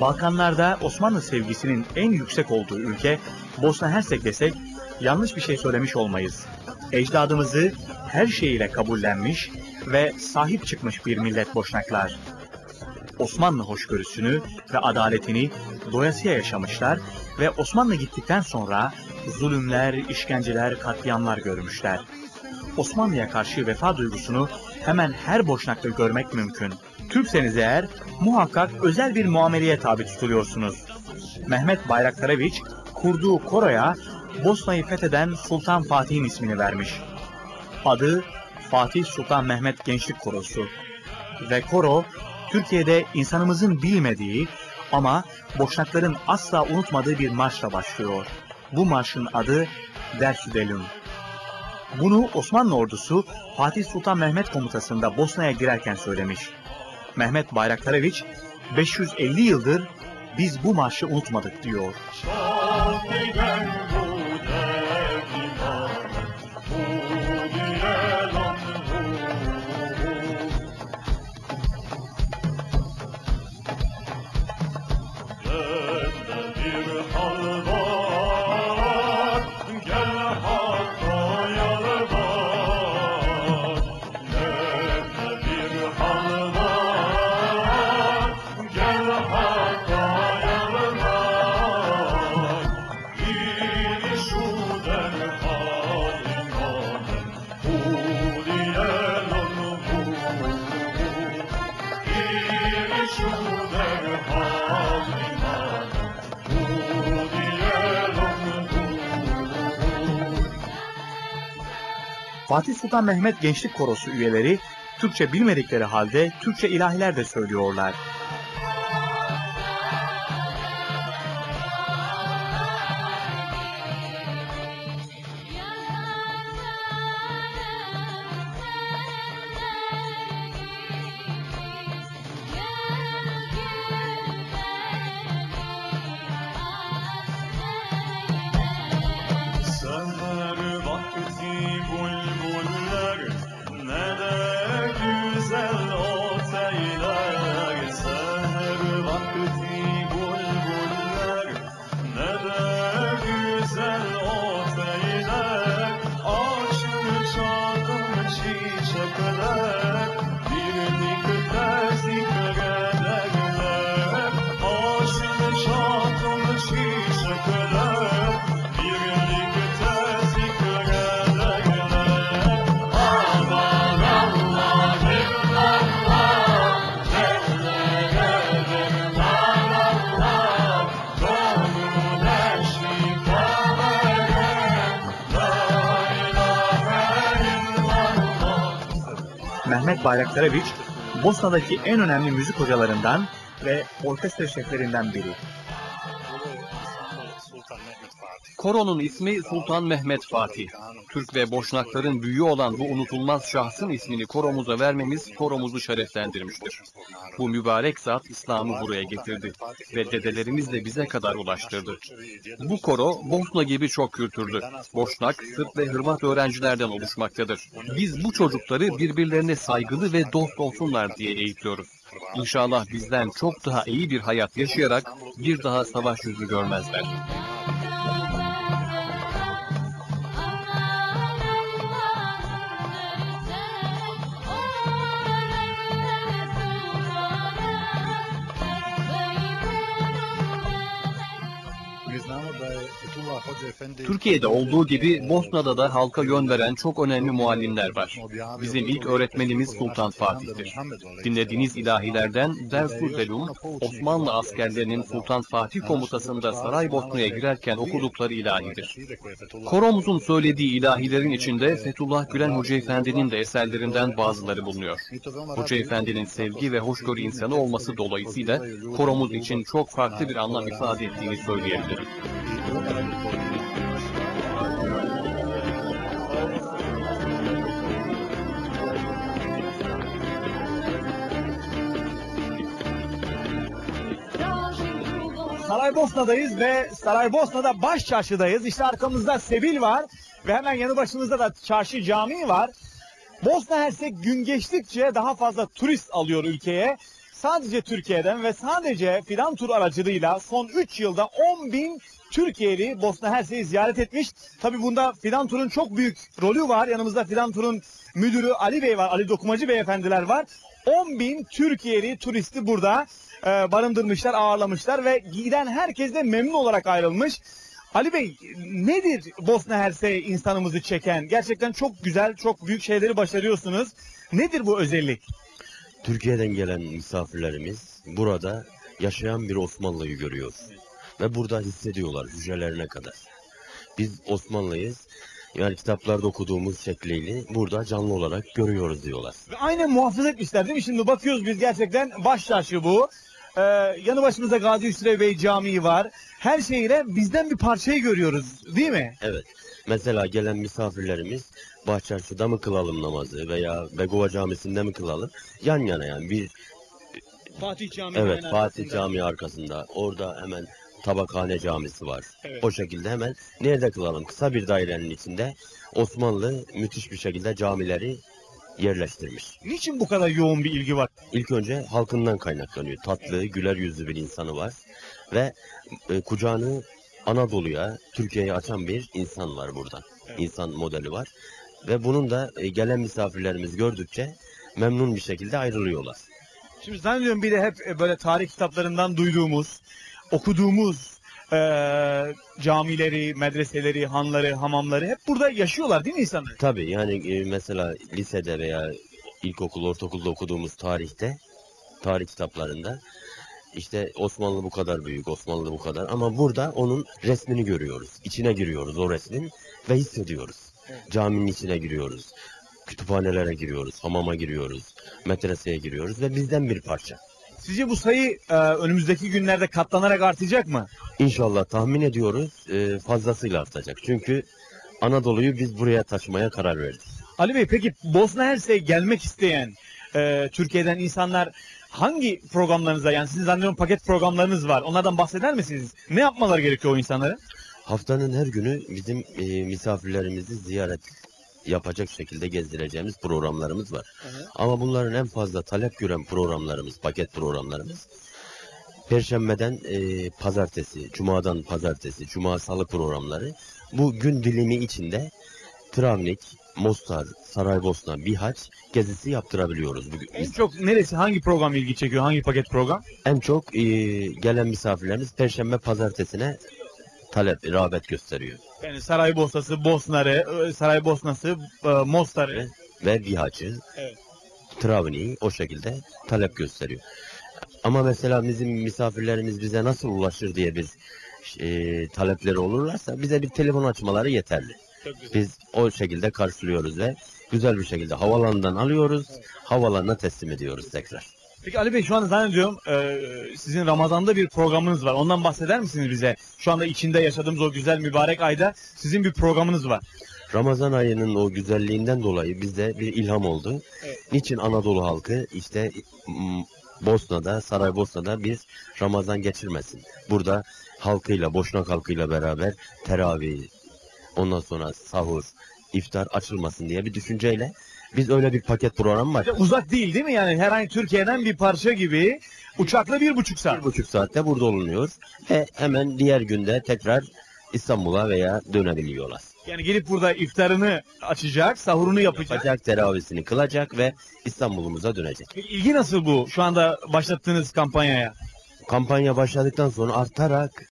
Balkanlarda Osmanlı sevgisinin en yüksek olduğu ülke Bosna Hersek desek yanlış bir şey söylemiş olmayız. Ecdadımızı her şeyiyle kabullenmiş ve sahip çıkmış bir millet Boşnaklar. Osmanlı hoşgörüsünü ve adaletini doyasıya yaşamışlar ve Osmanlı gittikten sonra zulümler, işkenceler, katliamlar görmüşler. Osmanlı'ya karşı vefa duygusunu hemen her boşnakta görmek mümkün. Türkseniz eğer muhakkak özel bir muameleye tabi tutuluyorsunuz. Mehmet Bayraktareviç kurduğu koroya Bosna'yı fetheden Sultan Fatih'in ismini vermiş. Adı Fatih Sultan Mehmet Gençlik Korosu. Ve koro Türkiye'de insanımızın bilmediği ama Boşnakların asla unutmadığı bir marşla başlıyor. Bu marşın adı Dersüdelun. Bunu Osmanlı ordusu Fatih Sultan Mehmet komutasında Bosna'ya girerken söylemiş. Mehmet Bayraktareviç 550 yıldır biz bu marşı unutmadık diyor. Fatih Sultan Mehmet Gençlik Korosu üyeleri Türkçe bilmedikleri halde Türkçe ilahiler de söylüyorlar. Mehmet Bayraktareviç, Bosna'daki en önemli müzik hocalarından ve orkestra şeflerinden biri. Koronun ismi Sultan Mehmet Fatih. Türk ve Boşnakların büyüğü olan bu unutulmaz şahsın ismini koromuza vermemiz koromuzu şereflendirmiştir. Bu mübarek zat İslam'ı buraya getirdi ve dedelerimiz de bize kadar ulaştırdı. Bu koro Bosna gibi çok kültürlü. Boşnak, Sırp ve Hırvat öğrencilerden oluşmaktadır. Biz bu çocukları birbirlerine saygılı ve dost olsunlar diye eğitiyoruz. İnşallah bizden çok daha iyi bir hayat yaşayarak bir daha savaş yüzü görmezler. Türkiye'de olduğu gibi Bosna'da da halka yön veren çok önemli muallimler var. Bizim ilk öğretmenimiz Sultan Fatih'tir. Dinlediğiniz ilahilerden Dersul Osmanlı askerlerinin Sultan Fatih komutasında Saraybosna'ya girerken okudukları ilahidir. Koromuzun söylediği ilahilerin içinde Fethullah Gülen Hoca Efendi'nin de eserlerinden bazıları bulunuyor. Hoca Efendi'nin sevgi ve hoşgörü insanı olması dolayısıyla koromuz için çok farklı bir anlam ifade ettiğini söyleyebilirim. Saraybosna'dayız ve Saraybosna'da baş çarşıdayız. İşte arkamızda Sebil var ve hemen yanı başımızda da çarşı cami var. Bosna Hersek gün geçtikçe daha fazla turist alıyor ülkeye. sadece Türkiye'den ve sadece Fidan Tur aracılığıyla son 3 yılda 10 bin Türkiye'li Bosna Hersek'i ziyaret etmiş. Tabi bunda Fidan Tur'un çok büyük rolü var. Yanımızda Fidan Tur'un müdürü Ali Bey var, Ali Dokumacı beyefendiler var. 10 bin Türkiye'li turisti burada e, barındırmışlar, ağırlamışlar ve giden herkes de memnun olarak ayrılmış. Ali Bey nedir Bosna Hersek insanımızı çeken? Gerçekten çok güzel, çok büyük şeyleri başarıyorsunuz. Nedir bu özellik? Türkiye'den gelen misafirlerimiz burada yaşayan bir Osmanlı'yı görüyor. Ve burada hissediyorlar hücrelerine kadar. Biz Osmanlıyız. Yani kitaplarda okuduğumuz şekliyle burada canlı olarak görüyoruz diyorlar. Aynen muhafaza etmişler değil mi? Şimdi bakıyoruz biz gerçekten baş taşı bu. Ee, yanı başımızda Gazi Hüsrev Bey Camii var. Her şeyle bizden bir parçayı görüyoruz değil mi? Evet. Mesela gelen misafirlerimiz Bahçarşı'da mı kılalım namazı veya Begova Camisi'nde mi kılalım? Yan yana yani bir Fatih Camii. evet Fatih Camii arkasında orada hemen Tabakhane Camisi var. Evet. O şekilde hemen nerede kılalım? Kısa bir dairenin içinde Osmanlı müthiş bir şekilde camileri yerleştirmiş. Niçin bu kadar yoğun bir ilgi var? İlk önce halkından kaynaklanıyor. Tatlı, güler yüzlü bir insanı var ve e, kucağını Anadolu'ya, Türkiye'ye açan bir insan var burada. Evet. İnsan modeli var. Ve bunun da e, gelen misafirlerimiz gördükçe memnun bir şekilde ayrılıyorlar. Şimdi zannediyorum bir de hep e, böyle tarih kitaplarından duyduğumuz, okuduğumuz e, camileri, medreseleri, hanları, hamamları hep burada yaşıyorlar değil mi insanlar? Tabii yani e, mesela lisede veya ilkokul, ortaokulda okuduğumuz tarihte, tarih kitaplarında işte Osmanlı bu kadar büyük, Osmanlı bu kadar ama burada onun resmini görüyoruz. İçine giriyoruz o resmin ve hissediyoruz. Evet. Caminin içine giriyoruz. Kütüphanelere giriyoruz, hamama giriyoruz, medreseye giriyoruz ve bizden bir parça. Sizce bu sayı e, önümüzdeki günlerde katlanarak artacak mı? İnşallah tahmin ediyoruz e, fazlasıyla artacak. Çünkü Anadolu'yu biz buraya taşımaya karar verdik. Ali Bey peki Bosna Hersek'e gelmek isteyen e, Türkiye'den insanlar hangi programlarınıza yani sizin zannediyorum paket programlarınız var. Onlardan bahseder misiniz? Ne yapmaları gerekiyor o insanlara? Haftanın her günü bizim e, misafirlerimizi ziyaret yapacak şekilde gezdireceğimiz programlarımız var. Ama bunların en fazla talep gören programlarımız, paket programlarımız Perşembeden e, pazartesi, cumadan pazartesi, cuma salı programları bu gün dilimi içinde Travnik, Mostar, Saraybosna, Bihaç gezisi yaptırabiliyoruz. Bugün. En çok neresi hangi program ilgi çekiyor? Hangi paket program? En çok e, gelen misafirlerimiz Perşembe pazartesine talep, rağbet gösteriyor. Yani Saraybosna'sı, Bosnarı, e, Saraybosna'sı, e, Mostar'ı. Ve Bihaç'ı, Evet. Travni'yi o şekilde talep gösteriyor. Ama mesela bizim misafirlerimiz bize nasıl ulaşır diye biz e, talepleri olurlarsa bize bir telefon açmaları yeterli. Biz o şekilde karşılıyoruz ve güzel bir şekilde havalandan alıyoruz, havalarına teslim ediyoruz tekrar. Peki Ali Bey şu anda zannediyorum e, sizin Ramazan'da bir programınız var. Ondan bahseder misiniz bize? Şu anda içinde yaşadığımız o güzel mübarek ayda sizin bir programınız var. Ramazan ayının o güzelliğinden dolayı bizde bir ilham oldu. Evet. Niçin Anadolu halkı işte m, Bosna'da, Saraybosna'da bir Ramazan geçirmesin? Burada halkıyla, Boşnak halkıyla beraber teravih, ondan sonra sahur, iftar açılmasın diye bir düşünceyle biz öyle bir paket program var. Uzak değil değil mi? Yani herhangi Türkiye'den bir parça gibi uçakla bir buçuk saat. Bir buçuk saatte burada olunuyor ve hemen diğer günde tekrar İstanbul'a veya dönebiliyorlar. Yani gelip burada iftarını açacak, sahurunu yapacak. Yapacak, teravisini kılacak ve İstanbul'umuza dönecek. Peki ilgi nasıl bu şu anda başlattığınız kampanyaya? Kampanya başladıktan sonra artarak